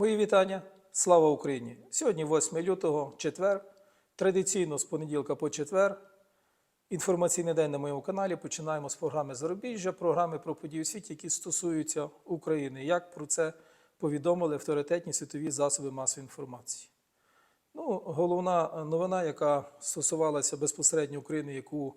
Мої вітання. Слава Україні! Сьогодні 8 лютого, четвер. Традиційно з понеділка по четвер. Інформаційний день на моєму каналі. Починаємо з програми Зарубіжжя, програми про події у світі, які стосуються України. Як про це повідомили авторитетні світові засоби масової інформації. Ну, головна новина, яка стосувалася безпосередньо України, яку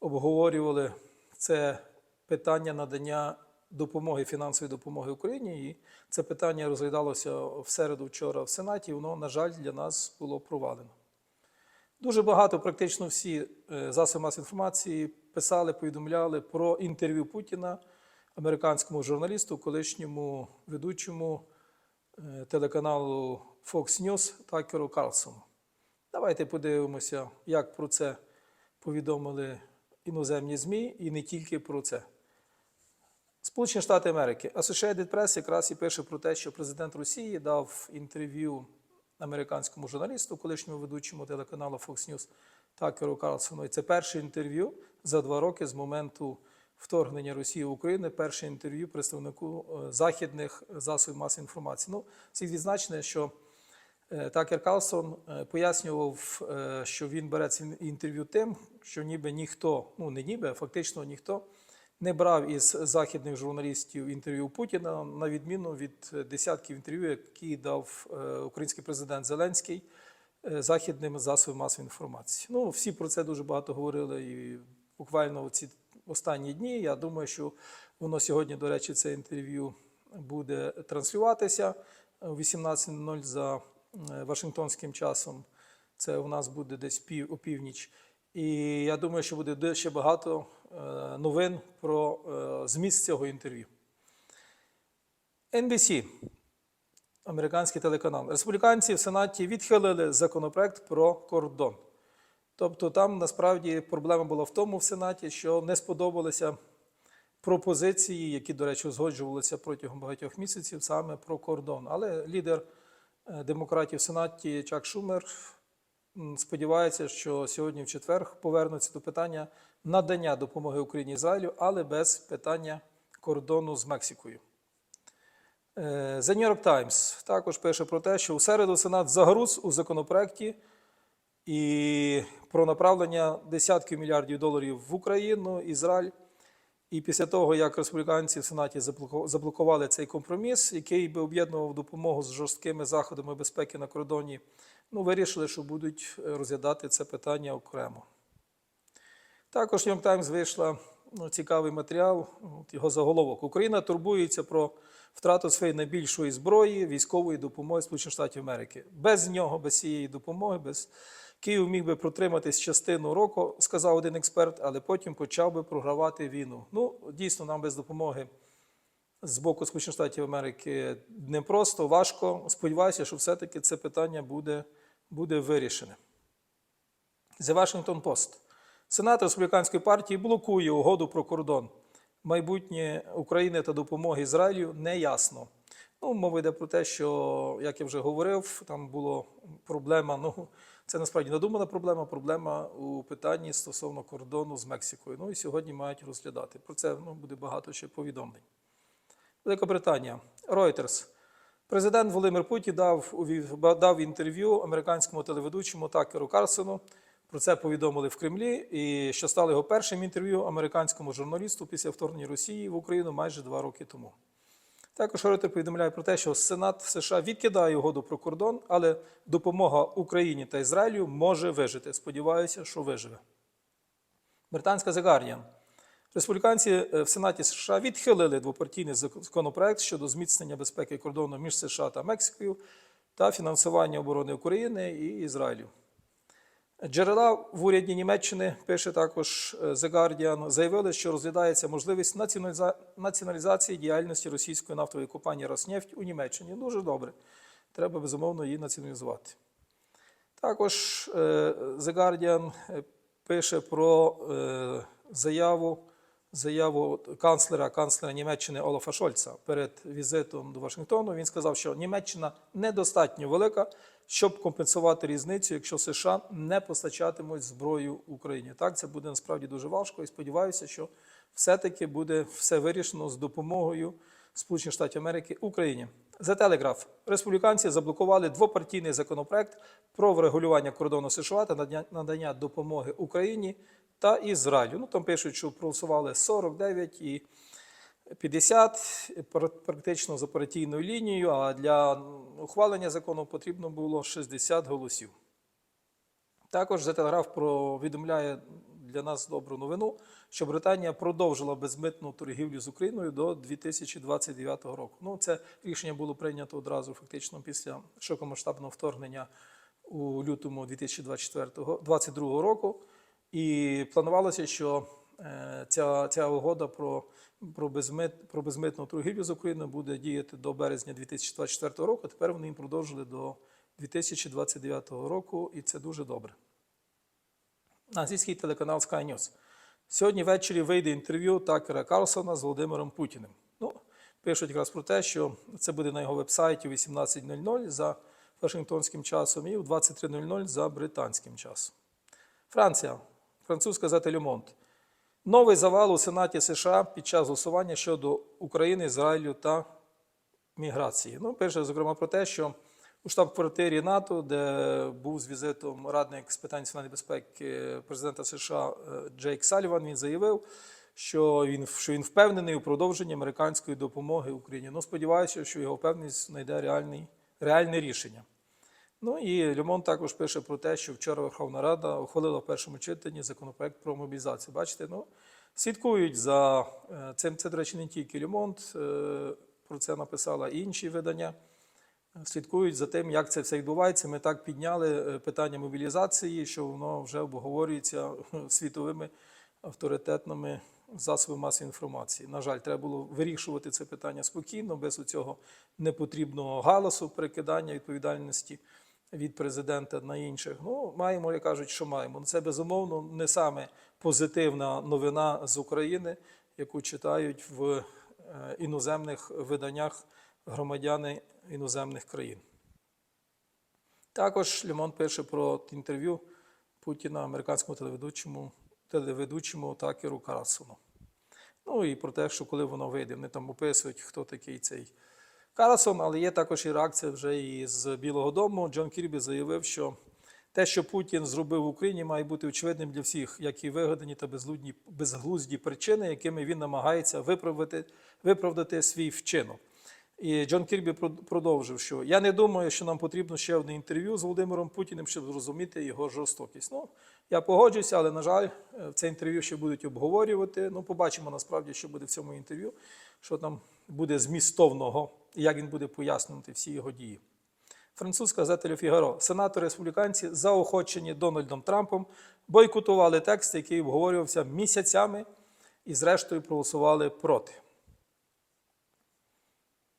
обговорювали, це питання надання допомоги, фінансової допомоги Україні. І це питання розглядалося в середу вчора в Сенаті. Воно, на жаль, для нас було провалено. Дуже багато, практично всі е, засоби масової інформації писали, повідомляли про інтерв'ю Путіна американському журналісту, колишньому ведучому е, телеканалу Fox News Такеру Карлсону. Давайте подивимося, як про це повідомили іноземні ЗМІ і не тільки про це. Сполучені Штати Америки. Associated Press якраз і пише про те, що президент Росії дав інтерв'ю американському журналісту, колишньому ведучому телеканалу Fox News Такеру Карлсону. І це перше інтерв'ю за два роки з моменту вторгнення Росії в Україну, перше інтерв'ю представнику е, західних засобів масової інформації. Ну, слід відзначити, що е, Такер Карлсон е, пояснював, що він бере це інтерв'ю тим, що ніби ніхто, ну не ніби, а фактично ніхто не брав із західних журналістів інтерв'ю Путіна, на відміну від десятків інтерв'ю, які дав е, український президент Зеленський е, західним засобам масової інформації. Ну, всі про це дуже багато говорили і буквально у ці останні дні. Я думаю, що воно сьогодні, до речі, це інтерв'ю буде транслюватися о 18.00 за е, Вашингтонським часом. Це у нас буде десь пів, о північ. І я думаю, що буде ще багато е, новин про е, зміст цього інтерв'ю. NBC, американський телеканал. Республіканці в Сенаті відхилили законопроект про кордон. Тобто там насправді проблема була в тому в Сенаті, що не сподобалися пропозиції, які, до речі, узгоджувалися протягом багатьох місяців саме про кордон. Але лідер е, демократів в Сенаті Чак Шумер сподівається, що сьогодні в четвер повернуться до питання надання допомоги Україні Ізраїлю, але без питання кордону з Мексикою. Е, The New York Times також пише про те, що у середу Сенат загруз у законопроекті і про направлення десятків мільярдів доларів в Україну, Ізраїль. І після того, як республіканці в Сенаті заблокували цей компроміс, який би об'єднував допомогу з жорсткими заходами безпеки на кордоні, ну, вирішили, що будуть е, розглядати це питання окремо. Також York Times вийшла ну, цікавий матеріал, от його заголовок. Україна турбується про втрату своєї найбільшої зброї військової допомоги Сполучених Штатів Америки. Без нього, без цієї допомоги, без Київ міг би протриматись частину року, сказав один експерт, але потім почав би програвати війну. Ну, дійсно, нам без допомоги з боку Сполучених Штатів Америки непросто, важко. Сподіваюся, що все-таки це питання буде, буде вирішене. The Washington Post. Сенат республіканської партії блокує угоду про кордон. Майбутнє України та допомоги Ізраїлю не ясно. Ну, мова йде про те, що, як я вже говорив, там була проблема. Ну, це насправді надумана проблема, проблема у питанні стосовно кордону з Мексикою. Ну і сьогодні мають розглядати. Про це ну, буде багато ще повідомлень. Велика Британія. Reuters. Президент Володимир Путін дав, дав інтерв'ю американському телеведучому Такеру Карсону. Про це повідомили в Кремлі, і що стало його першим інтерв'ю американському журналісту після вторгнення Росії в Україну майже два роки тому. Також Реутер повідомляє про те, що Сенат США відкидає угоду про кордон, але допомога Україні та Ізраїлю може вижити. Сподіваюся, що виживе. Британська The Guardian. Республіканці е, в Сенаті США відхилили двопартійний законопроект щодо зміцнення безпеки кордону між США та Мексикою та фінансування оборони України і Ізраїлю. Джерела в уряді Німеччини, пише також е, The Guardian, заявили, що розглядається можливість націоналізації діяльності російської нафтової компанії «Роснефть» у Німеччині. Дуже добре. Треба, безумовно, її націоналізувати. Також е, The Guardian пише про заяву, заяву канцлера, канцлера Німеччини Олафа Шольца перед візитом до Вашингтону. Він сказав, що Німеччина недостатньо велика, щоб компенсувати різницю, якщо США не постачатимуть зброю Україні. Так, це буде насправді дуже важко і сподіваюся, що все-таки буде все вирішено з допомогою Сполучених Штатів Америки Україні. За телеграф республіканці заблокували двопартійний законопроект про врегулювання кордону США та надання- допомоги Україні та Ізраїлю. Ну там пишуть, що проголосували 49 і 50 практично за партійною лінією, а для ухвалення закону потрібно було 60 голосів. Також Telegraph повідомляє для нас добру новину, що Британія продовжила безмитну торгівлю з Україною до 2029 року. Ну, це рішення було прийнято одразу фактично після широкомасштабного вторгнення у лютому 2022 року. І планувалося, що е, ця, ця угода про, про, безмит, про безмитну торгівлю з Україною буде діяти до березня 2024 року. Тепер вони їм продовжили до 2029 року, і це дуже добре. Азійський телеканал Sky News. Сьогодні ввечері вийде інтерв'ю Такера Карлсона з Володимиром Путіним. Ну, пишуть якраз про те, що це буде на його вебсайті о 18.00 за Вашингтонським часом і о 23.00 за британським часом. Франція, французька газета Monde. Новий завал у Сенаті США під час голосування щодо України, Ізраїлю та міграції. Ну, пише, зокрема, про те, що у штаб-квартирі НАТО, де був з візитом радник з питань національної безпеки президента США е, Джейк Саліван, він заявив, що він, що він впевнений у продовженні американської допомоги Україні. Ну, сподіваюся, що його впевненість знайде реальний, реальне рішення. Ну і Льомон також пише про те, що вчора Верховна Рада ухвалила в першому читанні законопроект про мобілізацію. Бачите, ну слідкують за е, цим. Це, до речі, не тільки Льомонт, про це написала і інші видання. Слідкують за тим, як це все відбувається. Ми так підняли е, питання мобілізації, що воно вже обговорюється світовими авторитетними засобами масової інформації. На жаль, треба було вирішувати це питання спокійно, без цього непотрібного галасу, перекидання відповідальності від президента на інших. Ну, маємо, як кажуть, що маємо. Це безумовно не саме позитивна новина з України, яку читають в е, іноземних виданнях громадяни іноземних країн. Також Лемон пише про інтерв'ю Путіна американському телеведучому, телеведучому Такеру Карасону. Ну і про те, що коли воно вийде, вони там описують, хто такий цей Карасон, але є також і реакція вже і з Білого Дому. Джон Кірбі заявив, що те, що Путін зробив в Україні, має бути очевидним для всіх, як і вигадані та безлудні, безглузді причини, якими він намагається виправити, виправдати свій вчинок. І Джон Кірбі продовжив, що я не думаю, що нам потрібно ще одне інтерв'ю з Володимиром Путіним, щоб зрозуміти його жорстокість. Ну, я погоджуюся, але, на жаль, це інтерв'ю ще будуть обговорювати. Ну, побачимо насправді, що буде в цьому інтерв'ю, що там буде змістовного як він буде пояснювати всі його дії. Французька газета «Ле Фігаро. Сенатори республіканці, заохочені Дональдом Трампом, бойкотували текст, який обговорювався місяцями, і, зрештою, проголосували проти.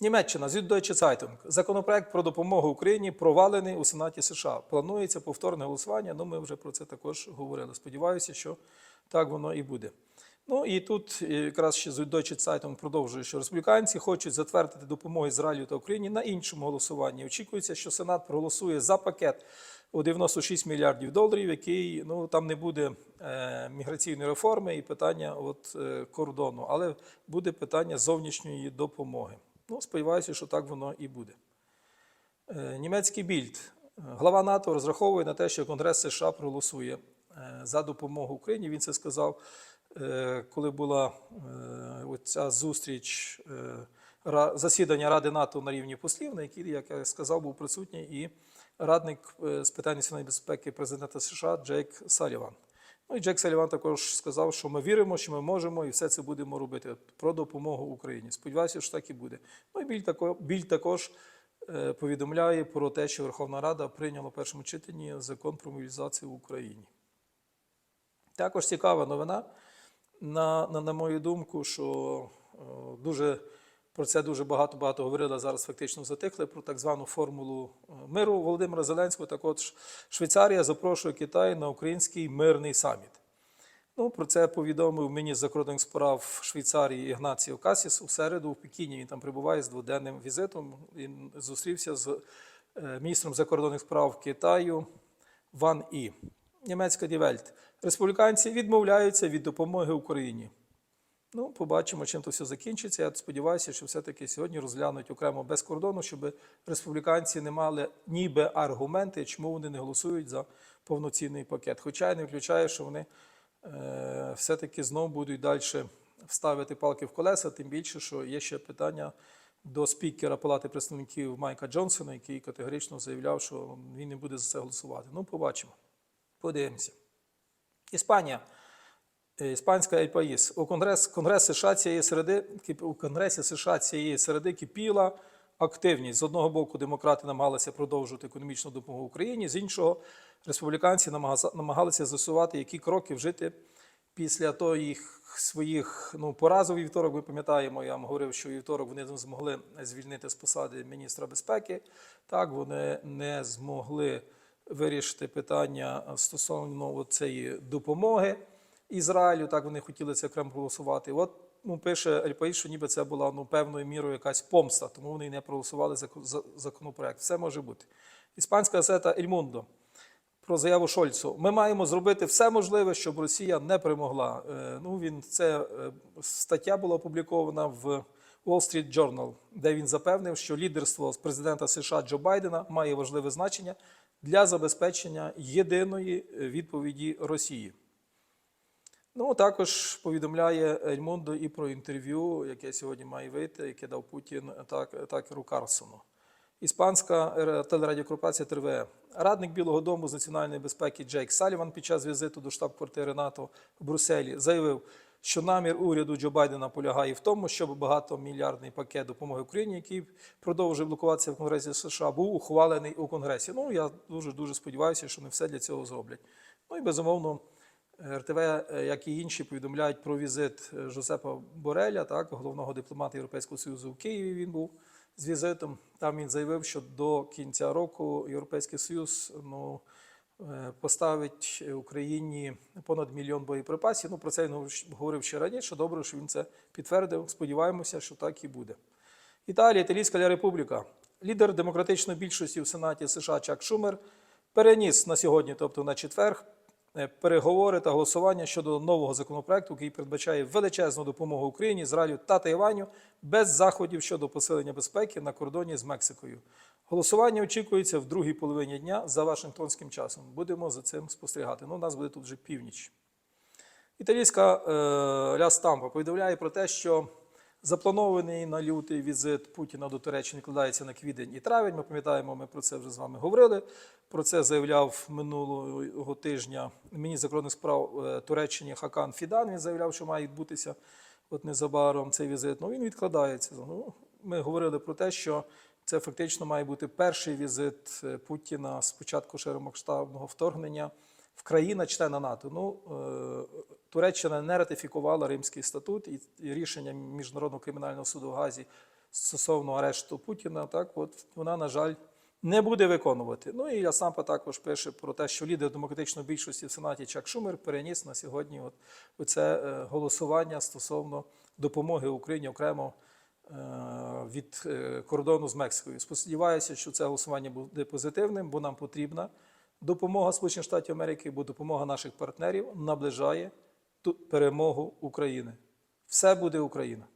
Німеччина Süddeutsche Zeitung. Законопроект про допомогу Україні провалений у Сенаті США. Планується повторне голосування. Ну, ми вже про це також говорили. Сподіваюся, що так воно і буде. Ну і тут якраз ще Süddeutsche Zeitung продовжує, що республіканці хочуть затвердити допомогу Ізраїлю та Україні на іншому голосуванні. Очікується, що Сенат проголосує за пакет у 96 мільярдів доларів, який ну там не буде е, міграційної реформи і питання от, е, кордону, але буде питання зовнішньої допомоги. Ну, сподіваюся, що так воно і буде. Е, Німецький більд. Глава НАТО розраховує на те, що Конгрес США проголосує е, за допомогу Україні. Він це сказав, е, коли була ця зустріч засідання Ради НАТО на рівні послів, на якій, як я сказав, був присутній і радник з питань національної безпеки президента США Джейк Саліван. Ну і Джек Саліван також сказав, що ми віримо, що ми можемо, і все це будемо робити про допомогу Україні. Сподіваюся, що так і буде. Ну і біль також, біль також е, повідомляє про те, що Верховна Рада прийняла в першому читанні закон про мобілізацію в Україні. Також цікава новина, на, на, на мою думку, що е, дуже. Про це дуже багато-багато говорили, зараз фактично затихли про так звану формулу миру Володимира Зеленського. Так от Швейцарія запрошує Китай на український мирний саміт. Ну, Про це повідомив міністр закордонних справ Швейцарії Ігнаціо Касіс у середу в Пекіні. Він там прибуває з дводенним візитом. Він зустрівся з міністром закордонних справ Китаю Ван І. Німецька Дівельт. Республіканці відмовляються від допомоги Україні. Ну, побачимо, чим то все закінчиться. Я сподіваюся, що все-таки сьогодні розглянуть окремо без кордону, щоб республіканці не мали ніби аргументи, чому вони не голосують за повноцінний пакет. Хоча я не виключаю, що вони е, все-таки знову будуть далі вставити палки в колеса, тим більше, що є ще питання до спікера Палати представників Майка Джонсона, який категорично заявляв, що він не буде за це голосувати. Ну, побачимо. Подивимося. Іспанія. Е, Іспанська Ель Паїс. У Конгрес, Конгрес США цієї середи, у Конгресі США цієї середи кипіла активність. З одного боку, демократи намагалися продовжувати економічну допомогу Україні, з іншого, республіканці намагалися з'ясувати, які кроки вжити після того їх своїх ну, поразок вівторок. Ми пам'ятаємо, я вам говорив, що вівторок вони не змогли звільнити з посади міністра безпеки. Так, вони не змогли вирішити питання стосовно цієї допомоги. Ізраїлю, так вони хотіли це окремо проголосувати. От ну, пише Ель що ніби це була ну, певною мірою якась помста, тому вони не проголосували за, за законопроект. Все може бути. Іспанська газета Ель Мундо про заяву Шольцу. Ми маємо зробити все можливе, щоб Росія не перемогла. Е, ну, він, це е, стаття була опублікована в Wall Street Journal, де він запевнив, що лідерство президента США Джо Байдена має важливе значення для забезпечення єдиної е, відповіді Росії. Ну, також повідомляє Ельмондо і про інтерв'ю, яке сьогодні має вийти, яке дав Путін так, Такеру Карлсону. Іспанська е, телерадіокорпорація ТРВ. Радник Білого Дому з національної безпеки Джейк Саліван під час візиту до штаб-квартири НАТО в Брюсселі заявив, що намір уряду Джо Байдена полягає в тому, щоб багатомільярдний пакет допомоги Україні, який продовжує блокуватися в Конгресі США, був ухвалений у Конгресі. Ну я дуже дуже сподіваюся, що вони все для цього зроблять. Ну і безумовно. РТВ, е, як і інші, повідомляють про візит е, Жозепа Бореля, так, головного дипломата Європейського Союзу в Києві. Він був з візитом. Там він заявив, що до кінця року Європейський Союз ну, поставить Україні понад мільйон боєприпасів. Ну, про це він говорив ще раніше. Добре, що він це підтвердив. Сподіваємося, що так і буде. Італія, Італійська Республіка. Лідер демократичної більшості в Сенаті США Чак Шумер переніс на сьогодні, тобто на четверг, е, переговори та голосування щодо нового законопроекту, який передбачає величезну допомогу Україні, Ізраїлю та Тайваню без заходів щодо посилення безпеки на кордоні з Мексикою. Голосування очікується в другій половині дня за Вашингтонським часом. Будемо за цим спостерігати. Ну, у нас буде тут вже північ. Італійська е, Ля Стампа повідомляє про те, що запланований на лютий візит Путіна до Туреччини кладається на квітень і травень. Ми пам'ятаємо, ми про це вже з вами говорили. Про це заявляв минулого тижня міністр закордонних справ е, Туреччини Хакан Фідан. Він заявляв, що має відбутися от незабаром цей візит. Ну він відкладається. Ну, ми говорили про те, що це фактично має бути перший візит е, Путіна з початку широкомасштабного вторгнення в країна-члена НАТО. Ну, е, Туреччина не ратифікувала Римський статут і рішення Міжнародного кримінального суду в Газі стосовно арешту Путіна. Так, от вона, на жаль, не буде виконувати. Ну і Ясампа також пише про те, що лідер демократичної більшості в Сенаті Чак Шумер переніс на сьогодні от, оце е, голосування стосовно допомоги Україні окремо від е, кордону з Мексикою. Сподіваюся, що це голосування буде позитивним, бо нам потрібна допомога Сполучених Штатів Америки, бо допомога наших партнерів наближає перемогу України. Все буде Україна.